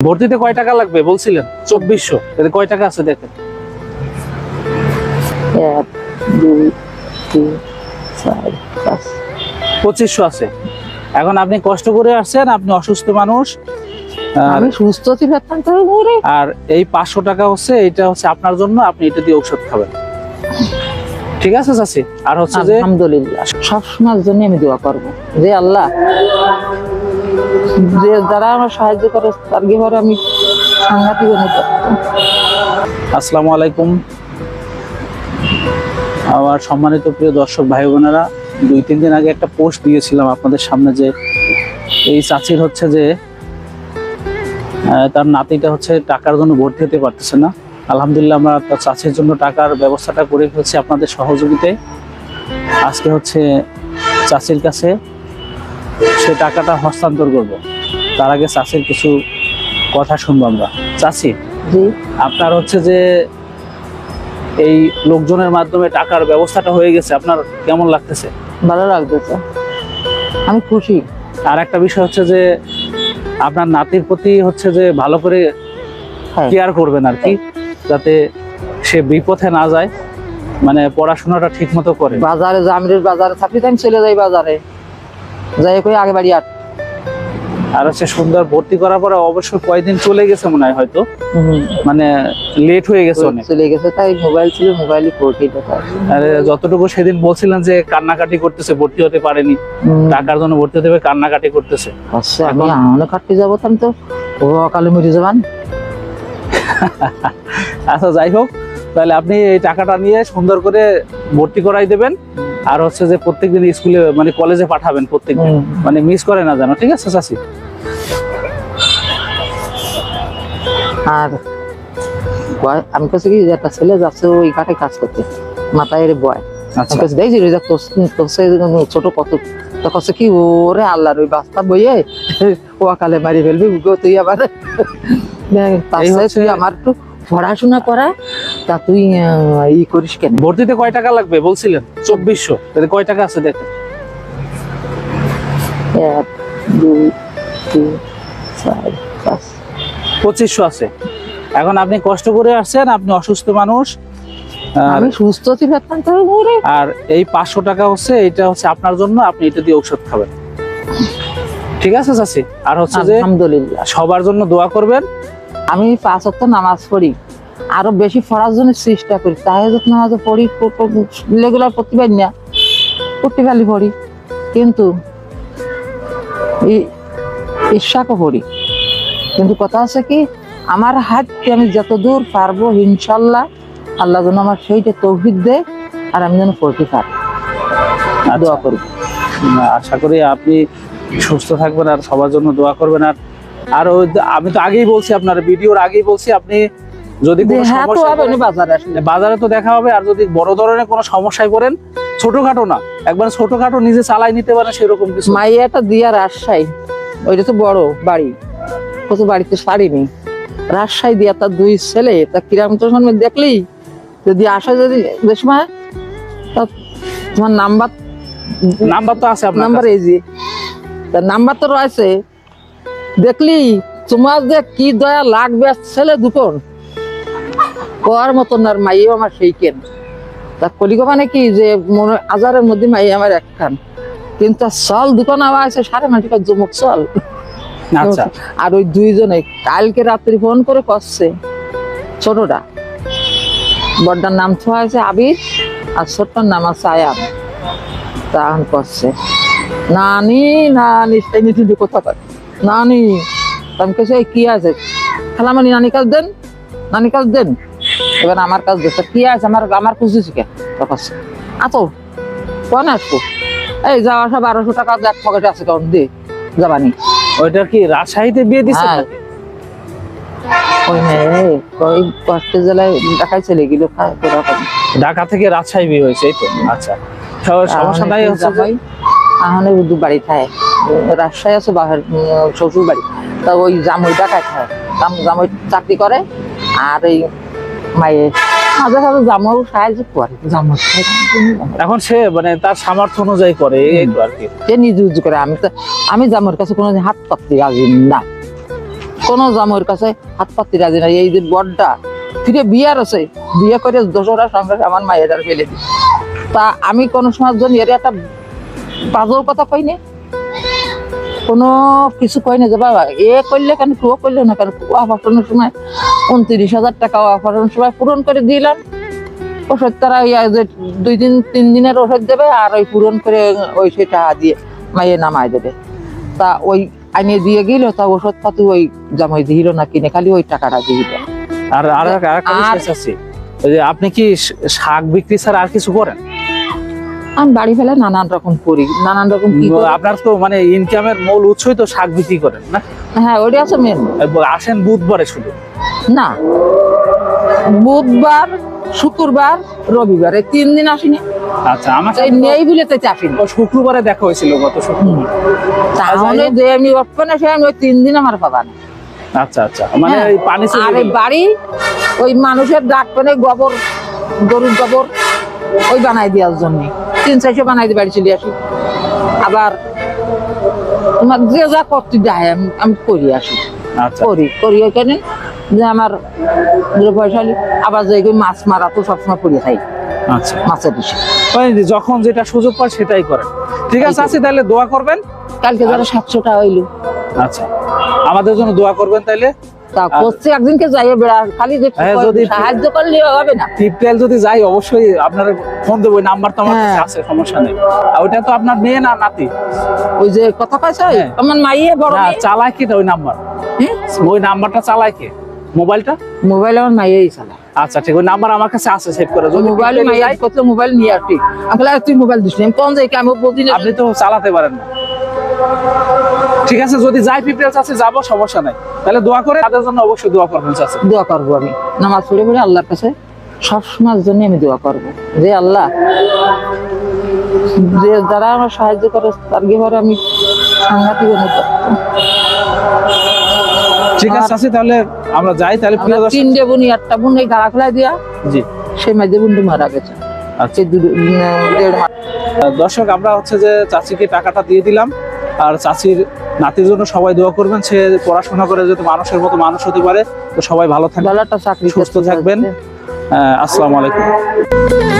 ভর্তিতে কয় টাকা লাগবে? বলছিলেন চব্বিশশো। এতে কয় টাকা আছে দেখেন? পঁচিশশো আছে। এখন আপনি কষ্ট করে আসছেন আপনি অসুস্থ মানুষ আর- আমি সুস্থ এই পাঁচশো টাকা হচ্ছে এটা হচ্ছে আপনার জন্য আপনি এটা দিয়ে ঔষধ খাবেন। ঠিক আছে চাচি? আর হচ্ছে যে আলহামদুলিল্লাহ সব জন্য আমি দোয়া করব। যে আল্লাহ যে যারা আমার সাহায্য করে, তার গেবার আমি সাংঘাতিক আসসালামু আলাইকুম। আমার সম্মানিত প্রিয় দর্শক ভাই বোনেরা দুই তিন দিন আগে একটা পোস্ট দিয়েছিলাম আপনাদের সামনে যে এই চাচির হচ্ছে যে তার নাতিটা হচ্ছে টাকার জন্য ভর্তি হতে পারতেছে না। আলহামদুলিল্লাহ আমরা তার চাচির জন্য টাকার ব্যবস্থাটা করে ফেলছি আপনাদের সহযোগিতায়। আজকে হচ্ছে চাচির কাছে সে টাকাটা হস্তান্তর করব। তার আগে চাচির কিছু কথা শুনব আমরা। চাচি জি। আপনার হচ্ছে যে এই লোকজনের মাধ্যমে টাকার ব্যবস্থাটা হয়ে গেছে আপনার কেমন লাগতেছে? ভালো লাগতেছে। আমি খুশি। আর একটা বিষয় হচ্ছে যে আপনার নাতির প্রতি হচ্ছে যে ভালো করে হ্যাঁ। কেয়ার করবেন আর কি যাতে সে বিপথে না যায় মানে পড়াশোনাটা ঠিক মতো করে। বাজারে জামিরের বাজারে থাকি তো আমি চলে যাই বাজারে। যাই কই আগে বাড়ি আট। আর হচ্ছে সুন্দর ভর্তি করার পরে অবশ্যই কয়েকদিন চলে গেছে মনে হয় হয়তো। মানে লেট হয়ে গেছে অনেক। চলে গেছে তাই মোবাইল ছিল মোবাইলই পড়ি দেখা আর যতটুকু সেদিন বলছিলেন যে কান্নাকাটি করতেছে ভর্তি হতে পারেনি। টাকার জন্য ভর্তি হতে হবে কান্নাকাটি করতেছে। আচ্ছা আমি আহনে কাটতে যাব তাম তো। ও অকালে মরে যাবান। আচ্ছা যাই হোক তাহলে আপনি এই টাকাটা নিয়ে সুন্দর করে ভর্তি করাই দেবেন। আর হচ্ছে যে প্রত্যেকদিন স্কুলে মানে কলেজে পাঠাবেন প্রত্যেকদিন। মানে মিস করে না জানো ঠিক আছে চাচি? আর আমি কাছে কি একটা ছেলে যাচ্ছে ওই ঘাটে কাজ করতে মাথায় এর বয়। আচ্ছা। আমি কাছে দেখছি রে ছোট কত কি ওরে আল্লাহর ওই বাস্তা বইয়ে ও কালে মারি ফেলবি আবার তুই আমার একটু পড়াশোনা করা তা তুই ই করিস কেন? ভর্তিতে কয় টাকা লাগবে? বলছিলেন। চব্বিশশো। তাহলে কয় টাকা আছে দেখেন। এক দুই তিন চার পাঁচ। পঁচিশশো আছে। এখন আপনি কষ্ট করে আসছেন আপনি অসুস্থ মানুষ আর- আমি সুস্থ আর এই পাঁচশো টাকা হচ্ছে এটা হচ্ছে আপনার জন্য আপনি এটা দিয়ে ঔষধ খাবেন। ঠিক আছে চাচি? আর হচ্ছে যে আলহামদুলিল্লাহ। সবার জন্য দোয়া করবেন। আমি পাঁচ ওয়াক্ত নামাজ পড়ি। আরও বেশি পড়ার জন্য চেষ্টা করি। তাহাজত নামাজ পড়ি রেগুলার প্রতিবার না। প্রতিবারই পড়ি। কিন্তু ঈর্ষাকে পড়ি। কিন্তু কথা আছে কি আমার হাত দিয়ে আমি যত দূর পারব ইনশাল্লাহ আল্লাহ যেন আমার সেইটা তৌফিক দেয় আর আমি যেন পড়তে পারি। আচ্ছা। দোয়া করি না, আশা করি আপনি সুস্থ থাকবেন আর সবার জন্য দোয়া করবেন। আর আর আমি তো আগেই বলছি আপনার ভিডিওর আগেই বলছি আপনি যদি কোনো হ্যাঁ তো সমস্যায় হবে না পড়েন, বাজারে তো দেখা হবে আর যদি বড় ধরনের কোনো সমস্যায় পড়েন ছোটখাটো না একবার ছোটখাটো নিজে চালাই নিতে পারেন সেরকম কিছু মাইয়াটা দিয়া রাজশাহী ওইটা তো বড় বাড়ি কত বাড়িতে পারিনি। রাজশাহী দিয়া তার দুই ছেলে তা কিরাম তো দেখলি? যদি আসা যদি বেশ সময় তা তোমার নাম্বার নাম্বার তো আছে আপনার নাম্বার এই যে তা নাম্বার তো রয়েছে। দেখলি তোমার যে কি দয়া লাগবে ছেলে দুটোর? কোয়ার মতন আর মাইও আমার সেই কেন? তা কলিগো মানে কি যে মনে হাজারের মধ্যে মাই আমার একখান কিন্তু চল দোকান আমার আছে সাড়ে টাকা জমুক চল। আচ্ছা। আর ওই দুইজনে কালকে রাত্রি ফোন করে করছে ছোটটা বড়টার নাম তো আছে আবির আর ছোটটার নাম আছে আয়াম তখন করছে নানি নানি সেই দিয়ে কথা নানি তা আমি কেছে কি আছে? খালামানি নানি কাজ দেন? নানি কাজ দেন। এবার আমার কাজ দিচ্ছে কি আছে? আমার আমার খুশি শিখে করছে আতো কোন আসব? এই যাওয়া আসা বারোশো টাকা এক পকেটে আছে কারণ দে। যাবানি ওইটা কি রাজশাহীতে বিয়ে দিচ্ছে হ্যাঁ। ওই মেয়ে ওই কষ্টের জেলায় দেখাই চলে গেল খায় তোরা করে। ঢাকা থেকে রাজশাহী বিয়ে হয়েছে এই তো। আচ্ছা। সমস্যা নাই হচ্ছে জামাই, দু বাড়ি খায়। রাজশাহী আছে বাহার শ্বশুর বাড়ি তা ওই জামই খায়। জামই চাকরি করে আর এই মায়ে মাঝে মাঝে জামাও সাহায্য করে জামা এখন সে মানে তার সামর্থ্য অনুযায়ী করে আর কি। সে নিজ উজ করে আমি তো আমি জামর কাছে কোনো হাত পাততে আসি না। কোনো জামুর কাছে হাত পাতি রাজি নাই এই যে বড়টা ফিরে বিয়ার আছে। বিয়ে করে দোসরা সঙ্গে আমার মায়ের আর ফেলে দিই তা আমি কোনো সময় জন্য এর একটা বাজর কথা কই না? কোনো কিছু কই না যে বাবা এ করলে কেন ও করলে না কেন অপারেশনের সময় উনত্রিশ হাজার টাকা অপারেশনের সময় পূরণ করে দিলাম। ওষুধ তারা দুই দিন তিন দিনের ওষুধ দেবে আর ওই পূরণ করে ওই সে টাকা দিয়ে মাইয়ে নামায় দেবে। তা ওই আইনে দিয়ে গেল তা ওষুধ পাতি ওই জামাই দিল না কিনে খালি ওই টাকাটা দিয়ে দিল। আর আর আপনি কি শাক বিক্রি ছাড়া আর কিছু করেন? আমি বাড়ি ফেলে নানান রকম করি নানান রকম কি আপনার তো মানে ইনকামের মূল উৎসই তো শাক বিক্রি করেন না? হ্যাঁ ওইটা আছে মেন আসেন বুধবারে শুধু? না বুধবার শুক্রবার রবিবার এই তিন দিন আসিনি। আচ্ছা আমার এই নেই বলে তো ও শুক্রবারে দেখা হয়েছিল গত শুক্রবার। তাহলে যে আমি ওপেন আসে আমি ওই তিন দিন আমার পাবা না। আচ্ছা আচ্ছা মানে হ্যাঁ। এই পানি আর। বাড়ি ওই মানুষের ডাক পেনে গোবর গরুর গোবর ওই বানাই দেওয়ার জন্য। তিন চারশো বানাই দিয়ে বাড়ি চলে আসি। আবার তোমার যে যা করতে যায় আমি আমি করি আসি। আচ্ছা। করি করি এখানে যে আমার যে পয়সা হলে আবার যে মাছ মারা তো সবসময় করি খাই আচ্ছা। মাছের ওই যখন যেটা সুযোগ পায় সেটাই করেন। ঠিক আছে আছে তাহলে দোয়া করবেন। কালকে ধরো সাতশো টাকা হইল। আচ্ছা। আমাদের জন্য দোয়া করবেন তাইলে। তা করছে একদিনকে যাইয়ে বেড়া খালি যে হ্যাঁ, যদি- সাহায্য করলে হবে না। টিপটেল যদি যাই অবশ্যই আপনার ফোন দেবো ওই নাম্বার তো আমার হ্যাঁ। কাছে আছে সমস্যা নেই। আর ওইটা তো আপনার মেয়ে না নাতি? ওই যে কথা হ্যাঁ। আমার মাইয়ে বড় চালায় কে ওই নাম্বার ওই নাম্বারটা চালায় কে? মোবাইলটা? মোবাইল আমার মাইয়েই চালায়। আচ্ছা ঠিক ওই নাম্বার আমার কাছে আছে সেভ করে যদি মোবাইল নিয়ে আসি আসলে তুই মোবাইল দিস না আমি কোন যাই আমি বুঝি না আপনি তো চালাতে পারেন না। ঠিক আছে যদি যাই পিপটেলস আছে যাব সমস্যা নাই। তাহলে দোয়া করে তাদের জন্য অবশ্যই দোয়া করবেন চাচা দোয়া করব আমি। নামাজ পড়ে পড়ে আল্লাহর কাছে সব সময়ের জন্য আমি দোয়া করব। যে আল্লাহ যে যারা আমার সাহায্য করে তার গেবার আমি সাংঘাতিক ঠিক আছে আছে তাহলে আমরা যাই তাহলে প্রিয় দর্শক তিনটে বোন এই গাড়া খোলা দিয়া জি। সেই মাঝে বোনটি মারা গেছে। আচ্ছা। দর্শক আমরা হচ্ছে যে চাচিকে টাকাটা দিয়ে দিলাম। আর চাচির নাতির জন্য সবাই দোয়া করবেন সে পড়াশোনা করে যাতে মানুষের মতো মানুষ হতে পারে। তো সবাই ভালো থাকবেন সুস্থ থাকবেন। আসসালামু আলাইকুম।